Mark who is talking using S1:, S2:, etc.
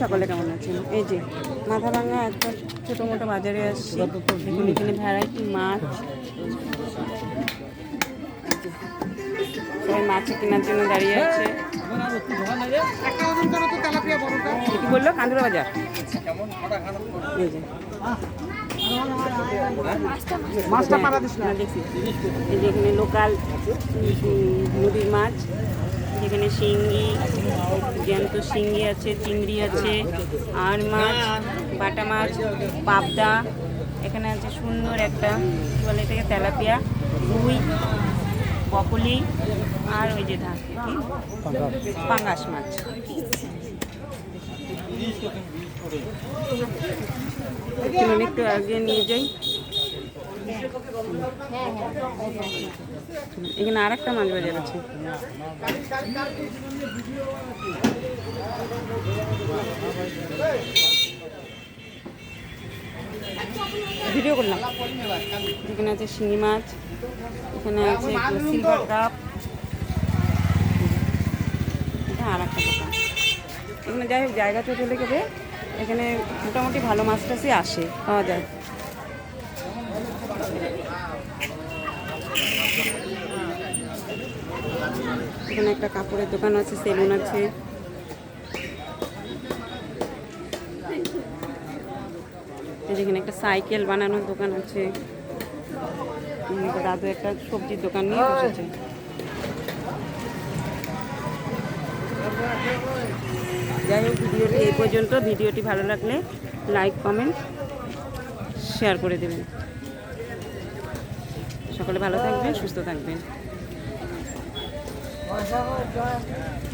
S1: সকলে কেমন আছেন? এই যে মাথা ভাঙা একটা ছোটো মোটো বাজারে আসছি। দেখুন এখানে ভ্যারাইটি মাছ। সবাই মাছ কেনার জন্য দাঁড়িয়ে আছে। কি বলল? কান্দুরা বাজার? এই যে। মাছটা পাড়া দিস না। দেখি। এই যে এখানে লোকাল নদীর মাছ। যেখানে শিঙ্গি, জ্যান্ত শিঙ্গি আছে, চিংড়ি আছে, আর মাছ, বাটা মাছ, পাবদা, এখানে আছে সুন্দর একটা, কী বলে এটাকে, তেলাপিয়া, রুই, বকলি, আর ওই যে ধান পাঙ্গাস মাছ। একটু আগে নিয়ে যাই। এখানে আর একটা মাছ বাজার আছে। ভিডিও করলাম। এখানে আছে শিঙি মাছ, এখানে আছে সিলভার কাপ আর একটা দোকান। এখানে যাই হোক, জায়গা তো চলে গেলে এখানে মোটামুটি ভালো মাছ টাছই আসে, পাওয়া যায়। এখানে একটা কাপড়ের দোকান আছে, সেলুন আছে। এখানে একটা সাইকেল বানানোর দোকান আছে। দাদু একটা সবজির দোকান নিয়ে বসেছে। যাই হোক, ভিডিওটি এই পর্যন্ত। ভিডিওটি ভালো লাগলে লাইক, কমেন্ট, শেয়ার করে দেবেন। সকলে ভালো থাকবেন, সুস্থ থাকবেন। Oh is